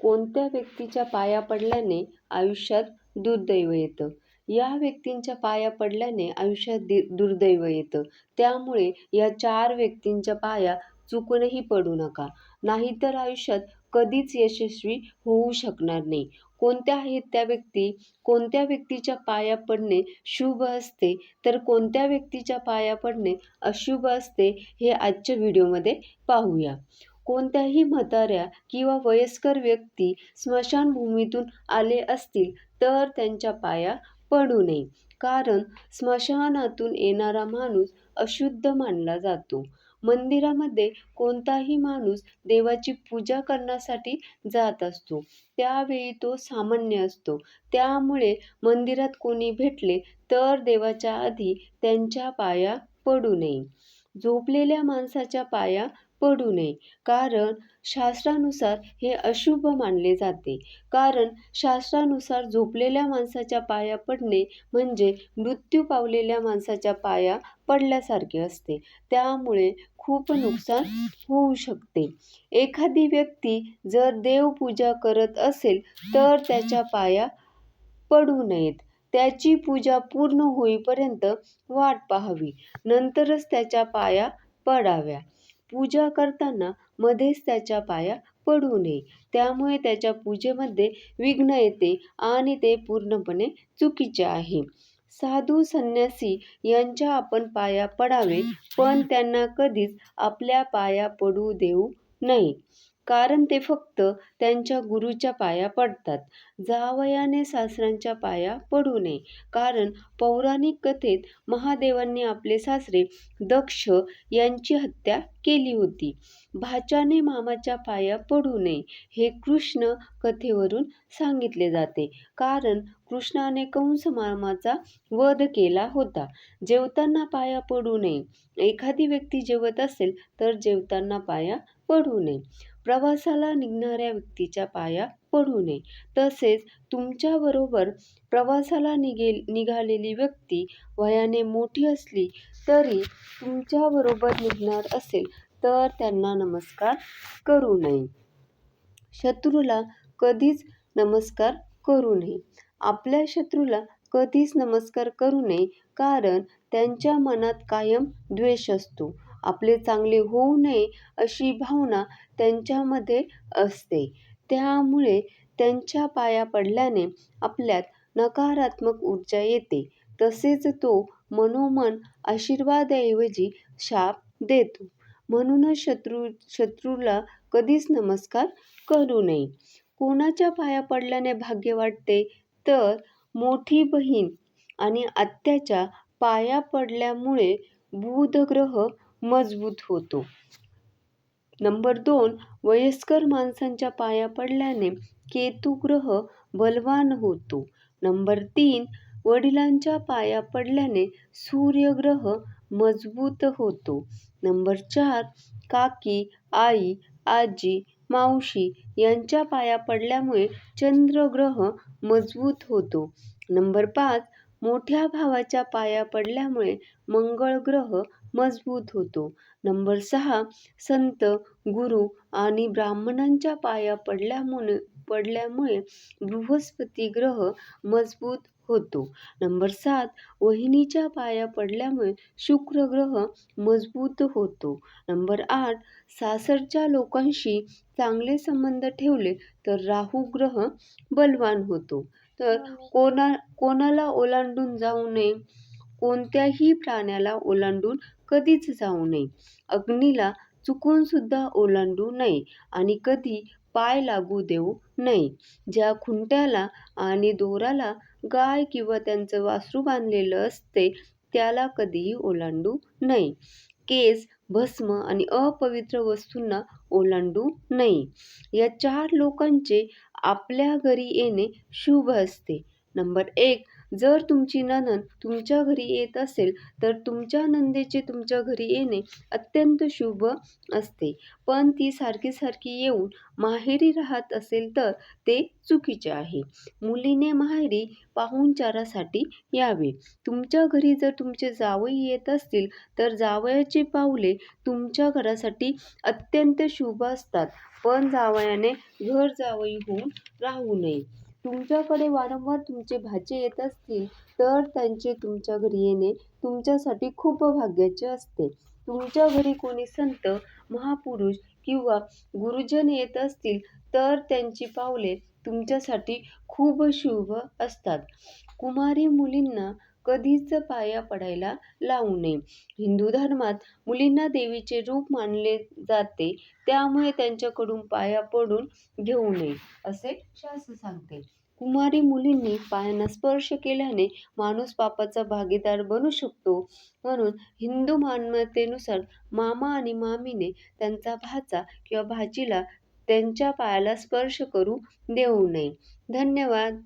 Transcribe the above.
कोणत्या व्यक्तीच्या पाया पडल्याने आयुष्यात दुर्दैव येतं? या व्यक्तींच्या पाया पडल्याने आयुष्यात दि दुर्दैव येतं. त्यामुळे या चार व्यक्तींच्या पाया चुकूनही पडू नका. नाहीतर आयुष्यात कधीच यशस्वी होऊ शकणार नाही. कोणत्या आहेत त्या व्यक्ती? कोणत्या व्यक्तीच्या पाया पडणे शुभ असते? तर कोणत्या व्यक्तीच्या पाया पडणे अशुभ असते हे आजच्या व्हिडिओमध्ये पाहूया. कोणत्याही म्हाताऱ्या किंवा वयस्कर व्यक्ती स्मशानभूमीतून आले असतील तर त्यांच्या पाया पडू नये. कारण स्मशानातून येणारा माणूस अशुद्ध मानला जातो. मंदिरामध्ये कोणताही माणूस देवाची पूजा करण्यासाठी जात असतो. त्यावेळी तो सामान्य असतो. त्यामुळे मंदिरात कोणी भेटले तर देवाच्या आधी त्यांच्या पाया पडू नये. झोपलेल्या माणसाच्या पाया पडू नये. कारण शास्त्रानुसार हे अशुभ मानले जाते. कारण शास्त्रानुसार झोपलेल्या माणसाच्या पाया पडणे म्हणजे मृत्यू पावलेल्या माणसाच्या पाया पडल्यासारखे असते. त्यामुळे खूप नुकसान होऊ शकते. एखादी व्यक्ती जर देवपूजा करत असेल तर त्याच्या पाया पडू नयेत. त्याची पूजा पूर्ण होईपर्यंत वाट पाहावी. नंतरच त्याच्या पाया पडाव्या. पूजा करताना मध्येच त्याच्या पाया पडू नये. त्यामुळे त्याच्या पूजेमध्ये विघ्न येते आणि ते पूर्णपणे चुकीचे आहे. साधू संन्यासी यांच्या आपण पाया पडावे पण त्यांना कधीच आपल्या पाया पडू देऊ नये. कारण ते फक्त त्यांच्या गुरुच्या पाया पडतात. जावयाने सासऱ्यांच्या पाया पडू नये. कारण पौराणिक कथेत महादेवांनी आपले सासरे दक्ष यांची हत्या केली होती. भाच्याने मामाच्या पाया पडू नये हे कृष्ण कथेवरून सांगितले जाते. कारण कृष्णाने कंस मामाचा वध केला होता. जेवताना पाया पडू नये. एखादी व्यक्ती जेवत असेल तर जेवताना पाया पडू नये. प्रवासाला निघणाऱ्या व्यक्तीच्या पाया पडू नये. तसेच तुमच्याबरोबर प्रवासाला निघेल निघालेली व्यक्ती वयाने मोठी असली तरी तुमच्याबरोबर निघणार असेल तर त्यांना नमस्कार करू नये. शत्रूला कधीच नमस्कार करू नये. आपल्या शत्रूला कधीच नमस्कार करू नये कारण त्यांच्या मनात कायम द्वेष असतो. आपले चांगले होऊ नये अशी भावना त्यांच्यामध्ये असते. त्यामुळे त्यांच्या पाया पडल्याने आपल्यात नकारात्मक ऊर्जा येते. तसेच तो मनोमन आशीर्वादाऐवजी शाप देतो. म्हणूनच शत्रू शत्रूला कधीच नमस्कार करू नये. कोणाच्या पाया पडल्याने भाग्य वाटते? तर मोठी बहीण आणि आत्याच्या पाया पडल्यामुळे बुधग्रह मजबूत होतो. नंबर दोन वयस्कर माणसांच्या पाया पडल्याने केतुग्रह बलवान होतो. नंबर तीन वडिलांच्या पाया पडल्याने सूर्यग्रह मजबूत होतो. नंबर चार काकी आई आजी मावशी यांच्या पाया पडल्यामुळे चंद्रग्रह मजबूत होतो. नंबर पाच मोठ्या भावाच्या पाया पडल्यामुळे मंगळ ग्रह मजबूत होतो. नंबर सहा संत गुरु आणि ब्राह्मणांच्या पाया पडल्यामुळे पडल्यामुळे बृहस्पती ग्रह मजबूत होतो. नंबर सात वहिनीच्या पाया पडल्यामुळे शुक्र ग्रह मजबूत होतो. नंबर आठ सासरच्या लोकांशी चांगले संबंध ठेवले तर राहू ग्रह बलवान होतो. तर कोणा कोणाला ओलांडून जाऊ नये? कोणत्याही प्राण्याला ओलांडून कधीच जाऊ नये. अग्नीला चुकून सुद्धा ओलांडू नये आणि कधी पाय लागू देऊ नये. ज्या खुंट्याला आणि दोराला गाय किंवा त्यांचं वासरू बांधलेलं असते त्याला कधीही ओलांडू नये. केस भस्म आणि अपवित्र वस्तूंना ओलांडू नये. या चार लोकांचे आपल्या घरी येणे शुभ असते. नंबर एक जर तुमची नणंद तुमच्या घरी येत असेल तर तुमच्या नंदेचे तुमच्या घरी येणे अत्यंत शुभ असते. पण ती सारखी सारखी येऊन माहेरी राहत असेल तर ते चुकीचे आहे. मुलीने माहेरी पाहुणचारासाठी यावे. तुमच्या घरी जर तुमचे जावई येत असतील तर जावयाची पावले तुमच्या घरासाठी अत्यंत शुभ असतात. पण जावयाने घर जावई होऊन राहू नये. तुमच्याकडे वारंवार तुमचे भाचे येत असतील तर त्यांचे तुमच्या घरी येणे तुमच्यासाठी खूप भाग्याचे असते. तुमच्या घरी कोणी संत महापुरुष किंवा गुरुजन येत असतील तर त्यांची पावले तुमच्यासाठी खूप शुभ असतात. कुमारी मुलींना कधीच पाया पडायला लावू नये. हिंदू धर्मात मुलींना देवीचे रूप मानले जाते त्यामुळे त्यांच्याकडून पाया पडून घेऊ नये असे शास्त्र सांगते. कुमारी मुलींनी पायांना स्पर्श केल्याने माणूस पापाचा भागीदार बनू शकतो. म्हणून हिंदू मान्यतेनुसार मामा आणि मामीने त्यांचा भाचा किंवा भाचीला त्यांच्या पायाला स्पर्श करू देऊ नये. धन्यवाद.